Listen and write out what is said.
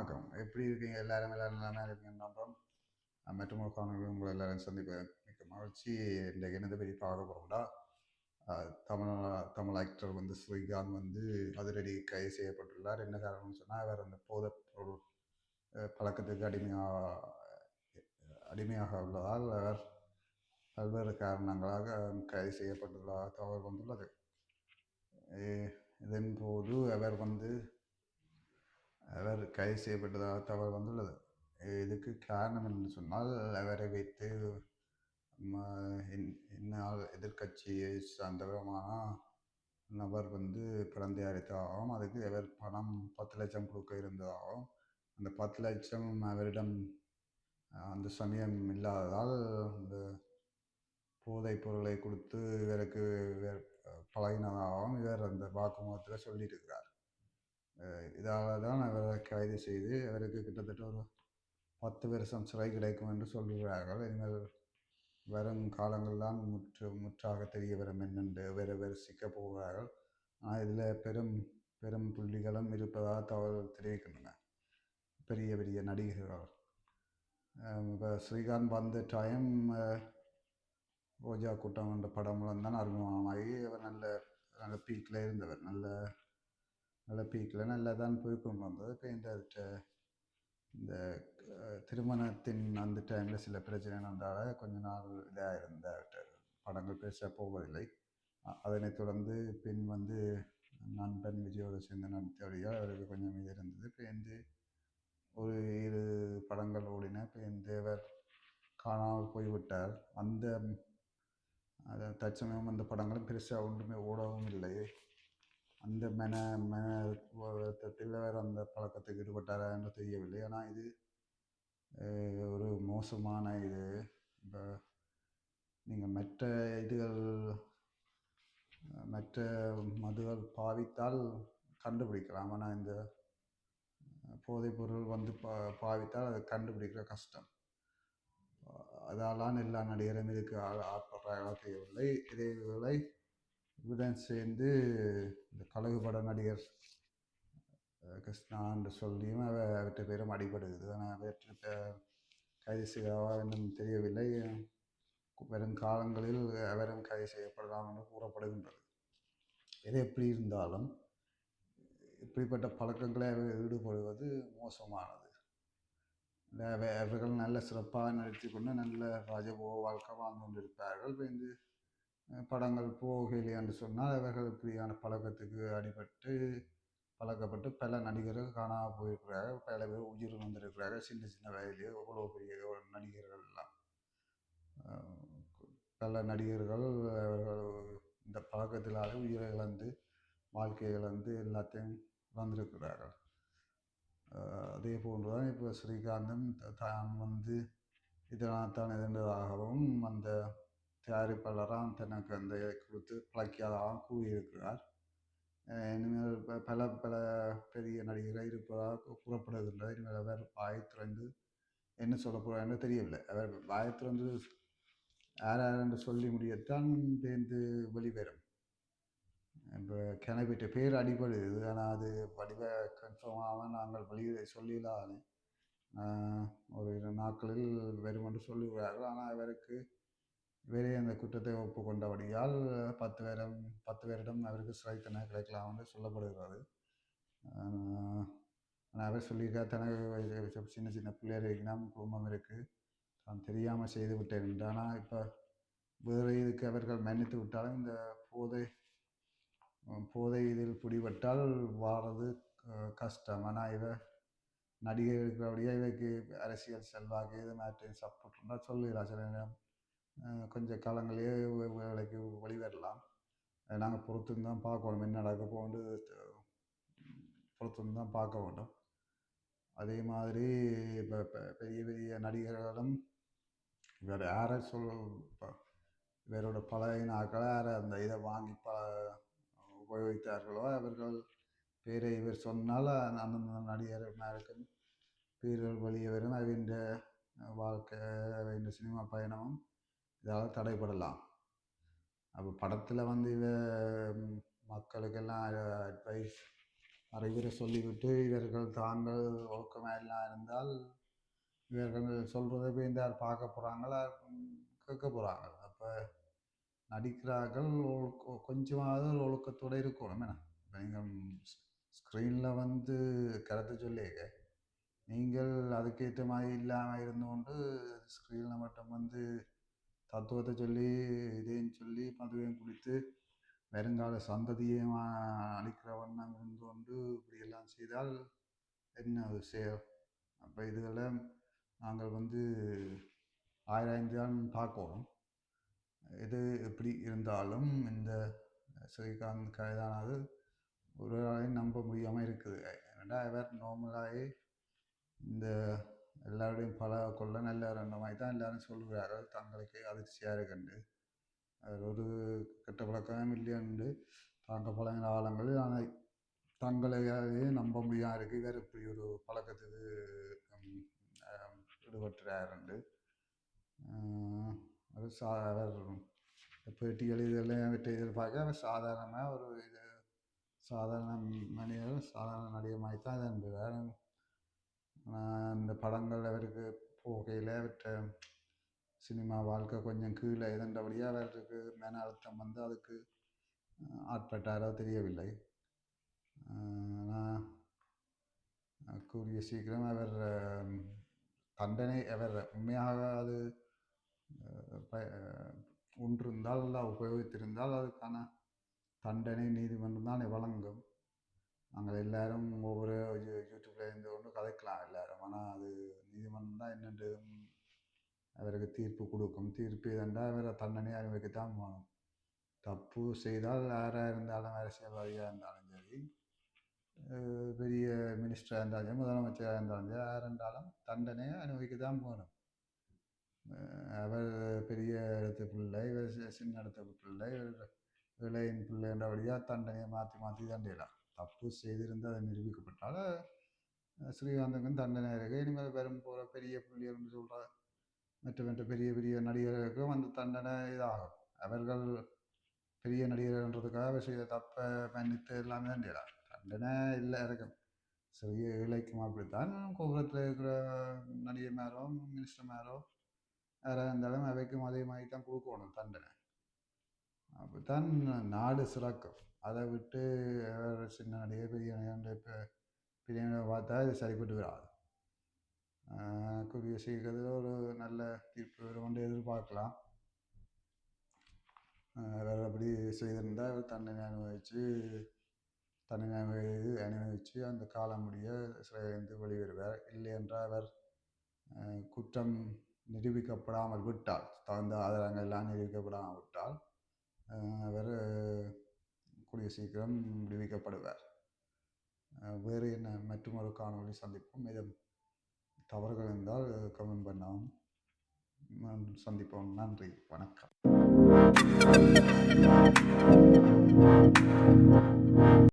வணக்கம் எப்படி இருக்கீங்க? எல்லாரும் எல்லாரும் நல்லா இருக்கீங்க நம்புறோம். மற்றும் ஒரு காணொலி உங்களை எல்லாரும் சந்திப்பேன் மிக்க மகிழ்ச்சி. இன்றைக்கு என்னதை பற்றி பார்க்க போகிறோம்டா தமிழ் தமிழ் ஆக்டர் வந்து ஸ்ரீகாந்த் வந்து அதிரடி கைது செய்யப்பட்டுள்ளார். என்ன காரணம்னு சொன்னால் அவர் அந்த போத பொருள் பழக்கத்துக்கு அடிமையாக அடிமையாக உள்ளதால் அவர் பல்வேறு காரணங்களாக கைது செய்யப்பட்டுள்ளதாக தகவல் வந்துள்ளது. இதன் போது அவர் வந்து அவர் கைது செய்யப்பட்டதாக தகவல் வந்துள்ளது. இதுக்கு காரணம் என்று சொன்னால் அவரை வைத்து என்னால் எதிர்கட்சியை இந்நாள் எதிர்க்கட்சியை சார்ந்தவரமான நபர் வந்து பிறந்து அழைத்ததாகவும் அதுக்கு அவர் பணம் பத்து லட்சம் கொடுக்க இருந்ததாகவும் அந்த பத்து லட்சம் அவரிடம் அந்த சமயம் இல்லாததால் அந்த போதைப் பொருளை கொடுத்து இவருக்கு இவர் பழகினதாகவும் இவர் அந்த வாக்குமூலத்தில் சொல்லியிருக்கிறார். இதால் தான் அவரை கைது செய்து அவருக்கு கிட்டத்தட்ட ஒரு பத்து வருஷம் சிறை கிடைக்கும் என்று சொல்கிறார்கள். இனிமேல் வரும் காலங்கள் தான் முற்று முற்றாக தெரிய வரும் என்னென்று வேறு வேறு சிக்கப் போகிறார்கள். ஆனால் இதில் பெரும் பெரும் புள்ளிகளும் இருப்பதாக தகவல் தெரிவிக்கின்றன. பெரிய பெரிய நடிகர்கள். இப்போ ஸ்ரீகாந்த் வந்த டைம் ரோஜா கூட்டம் என்ற படம் மூலம் தான் அறிமுகமாகி அவர் நல்ல நல்ல பீக்கில் இருந்தவர். நல்ல நல்ல பீக்கில் நல்லா தான் போய் கொண்டு வந்தது. இப்போ இந்த இந்த திருமணத்தின் அந்த டைமில் சில பிரச்சனை வந்தால் கொஞ்ச நாள் இதாக இருந்த படங்கள் பெருசாக போவதில்லை. அதனைத் தொடர்ந்து பின் வந்து நண்பன் விஜயோட சேர்ந்து நடித்தபடியால் அவருக்கு கொஞ்சம் இது இருந்தது. இப்போ ஒரு இரு படங்கள் ஓடின இப்போ தேவர் காணாமல் போய்விட்டார். அந்த தற்சமயம் அந்த படங்களும் பெருசாக ஒன்றுமே ஓடவும் இல்லை. அந்த மென மெனத்தில் வருத்தத்தில் அவர் அந்த பழக்கத்துக்கு ஈடுபட்டாரா என்று தெரியவில்லை. ஆனால் இது ஒரு மோசமான இது. இப்போ நீங்கள் மற்ற இதுகள் மற்ற மதுகள் பாவித்தால் கண்டுபிடிக்கலாம். ஆனால் இந்த போதைப்பொருள் வந்து பா பாவித்தால் அதை கண்டுபிடிக்கிற கஷ்டம். அதாலான் எல்லா நடிகரும் இதுக்கு ஆ- ஆட்படுறாங்களா தெரியவில்லை. இதேவேளை இவருடன் சேர்ந்து இந்த கலகு பட நடிகர் கிருஷ்ணா என்று சொல்லியும் அவற்றை பேரும் அடிபடுகிறது. ஆனால் அவற்றை கைது செய்யவா இன்னும் தெரியவில்லை. வரும் காலங்களில் அவரும் கைது செய்யப்படலாம் என்று கூறப்படுகின்றது. எது எப்படி இருந்தாலும் இப்படிப்பட்ட பழக்கங்களை அவர் ஈடுபடுவது மோசமானது. அவர்கள் நல்ல சிறப்பாக நடத்தி கொண்டு நல்ல ராஜபோக வாழ்க்கை வாழ்ந்து கொண்டிருப்பார்கள். இந்த படங்கள் போகலை என்று சொன்னால் அவர்கள் இப்படியான பழக்கத்துக்கு அடிபட்டு பழக்கப்பட்டு பல நடிகர்கள் காணாமல் போயிருக்கிறார்கள். பல பேர் உயிர் வந்திருக்கிறார்கள் சின்ன சின்ன வயதிலேயே எவ்வளோ பெரிய நடிகர்கள்லாம் நடிகர்கள் எல்லாம் பல நடிகர்கள் அவர்கள் இந்த பழக்கத்தினாலே உயிரை இழந்து வாழ்க்கையை இழந்து எல்லாத்தையும் வந்திருக்கிறார்கள் அதே போன்று தான் இப்போ ஸ்ரீகாந்தும் தான் வந்து இதனால் தான் இருந்ததாகவும் அந்த தயாரிப்பாளராக தனக்கு அந்த கொடுத்து பழக்கியதாகவும் கூறியிருக்கிறார். இனிமேல் பல பல பெரிய நடிகரை இருப்பதாக கூறப்படுகின்றது இனிமேல் அவர் வாய் திறந்து என்ன சொல்ல என்று தெரியவில்லை. அவர் வாய் திறந்து யார் யார் என்று சொல்லி முடியத்தான் பேருந்து வெளிவரும். இப்போ கிணப்பிட்ட பேர் அடிபடுது. ஆனால் அது வடிவ கன்ஃபார்மாக நாங்கள் வெளியே சொல்லிடலாம் ஒரு இரு நாட்களில் வரும் என்று சொல்லுகிறார்கள் ஆனால் அவருக்கு இவரே அந்த குற்றத்தை ஒப்புக்கொண்டபடியால் பத்து பேரம் பத்து பேரிடம் அவருக்கு சிறை தண்டனை கிடைக்கலாம் என்று சொல்லப்படுகிறது. ஆனால் அவர் சொல்லியிருக்கார் தனக்கு சின்ன சின்ன பிள்ளைகள் இருக்கலாம் குடும்பம் இருக்குது தான் தெரியாமல் செய்து விட்டேன் என்று. ஆனால் இப்போ வேறு இதுக்கு அவர்கள் மன்னித்து விட்டாலும் இந்த போதை போதை இதில் பிடிபட்டால் வாழறது கஷ்டம். ஆனால் இவர் நடிகை இருக்கிறபடியே இவைக்கு அரசியல் செல்வாக்கு இது மாற்றி சப்போர்ட் சொல்லுகிறார் சில நேரம். கொஞ்ச காலங்களே வேலைக்கு வெளிவரலாம் நாங்கள் பொறுத்து தான் பார்க்கணும். என்ன நடக்க போகுது பொறுத்து தான் பார்க்க வேண்டும். அதே மாதிரி இப்போ பெரிய பெரிய நடிகர்களும் வேறு யாரை சொல் இப்போ இவரோட பழையினாக்களை யாரை அந்த இதை வாங்கி ப உபயோகித்தார்களோ அவர்கள் பேரை இவர் சொன்னால் அந்த அந்தந்த நடிகர்களுக்கும் பேர்கள் வெளியே வரும் அவன்ற வாழ்க்கை அவன்ற சினிமா பயணமும் இதால் தடைப்படலாம். அப்போ படத்தில் வந்து இவ மக்களுக்கெல்லாம் அட்வைஸ் அறிவுரை சொல்லிவிட்டு இவர்கள் தாங்கள் ஒழுக்கமாக எல்லாம் இருந்தால் இவர்கள் சொல்கிறத போய் இந்த யார் பார்க்க போகிறாங்களா கேட்க போகிறாங்க அப்போ நடிக்கிறார்கள் ஒழுக்கம் கொஞ்சமாவது ஒரு ஒழுக்கத்தோடு இருக்கணும். என்ன? இப்போ நீங்கள் ஸ்க்ரீனில் வந்து கருத்து சொல்லியிருக்க. நீங்கள் அதுக்கேற்ற மாதிரி இல்லாமல் இருந்து கொண்டு ஸ்க்ரீனில் மட்டும் வந்து தத்துவத்தை சொல்லி இதையும் சொல்லி மதுவையும் குடித்து வருங்கால சந்ததியையும் அழிக்கிற வண்ணம் இருந்து கொண்டு இப்படியெல்லாம் செய்தால் என்ன அது அப்போ இதுகளை நாங்கள் வந்து ஆயிரம் தான் பார்க்கணும். எது எப்படி இருந்தாலும் இந்த ஸ்ரீகாந்த் கைதானது ஒரு ஆளையும் நம்ப முடியாமல் இருக்குது. ஏன்னா அவர் நார்மலாகவே இந்த எல்லாருடையும் கொள்ள நல்ல ரெண்ட மாதிரி தான் எல்லாரும் சொல்கிறார்கள் தங்களுக்கு அதிர்ச்சியாக இருக்குண்டு. அதில் ஒரு கெட்ட பழக்கமும் இல்லையாண்டு. தாங்க பழகின ஆழங்கள் ஆனால் தங்களையே நம்ப முடியாது இருக்குது வேறு இப்படி ஒரு பழக்கத்துக்கு ஈடுபட்டுறாருண்டு. அது சா அவர் பேட்டிகள் இதெல்லாம் அவற்றை எதிர்பார்க்க அவர் சாதாரணமாக ஒரு இது சாதாரண மனிதர் சாதாரண நடிகர் தான் இருந்துவார். ஆனால் இந்த படங்கள் அவருக்கு போகையில் அவற்றை சினிமா வாழ்க்கை கொஞ்சம் கீழே இதன்றபடியாக அவருக்கு மன அழுத்தம் வந்து அதுக்கு ஆட்பட்டாரோ தெரியவில்லை. ஆனால் கூடிய சீக்கிரம் அவர் தண்டனை அவர் உண்மையாக அது ஒன்றிருந்தால் உபயோகித்திருந்தால் அதுக்கான தண்டனை நீதிமன்றம் தான் வழங்கும். நாங்கள் எல்லாரும் ஒவ்வொரு யூடியூப்பில் யூடியூப்ல இருந்து கொண்டு கதைக்கலாம் எல்லாரும் ஆனால் அது நீதிமன்றம் தான் என்னென்று அவருக்கு தீர்ப்பு கொடுக்கும் தீர்ப்பு இதண்டா அவரை தண்டனை அனுபவிக்கத்தான் போகணும் தப்பு செய்தால் யாராக இருந்தாலும் அரசியல்வாதியாக இருந்தாலும் சரி பெரிய மினிஸ்டராக இருந்தாலும் சரி முதலமைச்சராக இருந்தாலும் சரி யார் இருந்தாலும் தண்டனையை அனுபவிக்க தான் போகணும் அவர் பெரிய இடத்து பிள்ளை இவர் சின்ன இடத்து பிள்ளை இவர் இளையின் பிள்ளைன்றபடியாக தண்டனையை மாற்றி மாற்றி தண்டிடலாம் தப்பு செய்திருந்து அதை நிரூபிக்கப்பட்டால் அஹ் ஸ்ரீகாந்துக்கும் தண்டனை இருக்குது இனிமேல் வரும் போகிற பெரிய புள்ளியர்னு சொல்கிற மற்ற மற்ற பெரிய பெரிய நடிகர்களுக்கும் அந்த தண்டனை இதாகும். அவர்கள் பெரிய நடிகர்ன்றதுக்காக அவர் செய்த தப்பை மன்னித்து எல்லாமே தண்டிடலாம். தண்டனை இல்லை இருக்கும் சிறிய இலைக்கும் அப்படித்தான் கோபுரத்தில் இருக்கிற நடிகர் மேரோ மினிஸ்டர் மேரோ யாராக இருந்தாலும் அவைக்கும் அதே மாதிரி தான் கொடுக்கணும் தண்டனை. தான் நாடு சிறக்கும். அதை விட்டு சின்ன நடிகை பெரிய இப்போ பெரிய பார்த்தா இது சரிப்பட்டு வராது. குறுகிய கூடிய சீக்கிரத்தில் ஒரு நல்ல தீர்ப்பு வரும் கொண்டு எதிர்பார்க்கலாம். வேறு அப்படி செய்திருந்தால் அவர் தண்டனை அனுபவித்து தண்டனை அனுபவி அனுபவித்து அந்த காலம் முடிய சிறையிலிருந்து வெளிவருவார். இல்லை என்றால் அவர் குற்றம் நிரூபிக்கப்படாமல் விட்டால் தகுந்த ஆதாரங்கள் எல்லாம் நிரூபிக்கப்படாமல் விட்டால் அவர் கூடிய சீக்கிரம் விடுவிக்கப்படுவார். வேறு என்ன மற்றும் ஒரு காணொளி சந்திப்போம். மேலும் தவறுகள் இருந்தால் கமெண்ட் பண்ணவும் சந்திப்போம். நன்றி. வணக்கம்.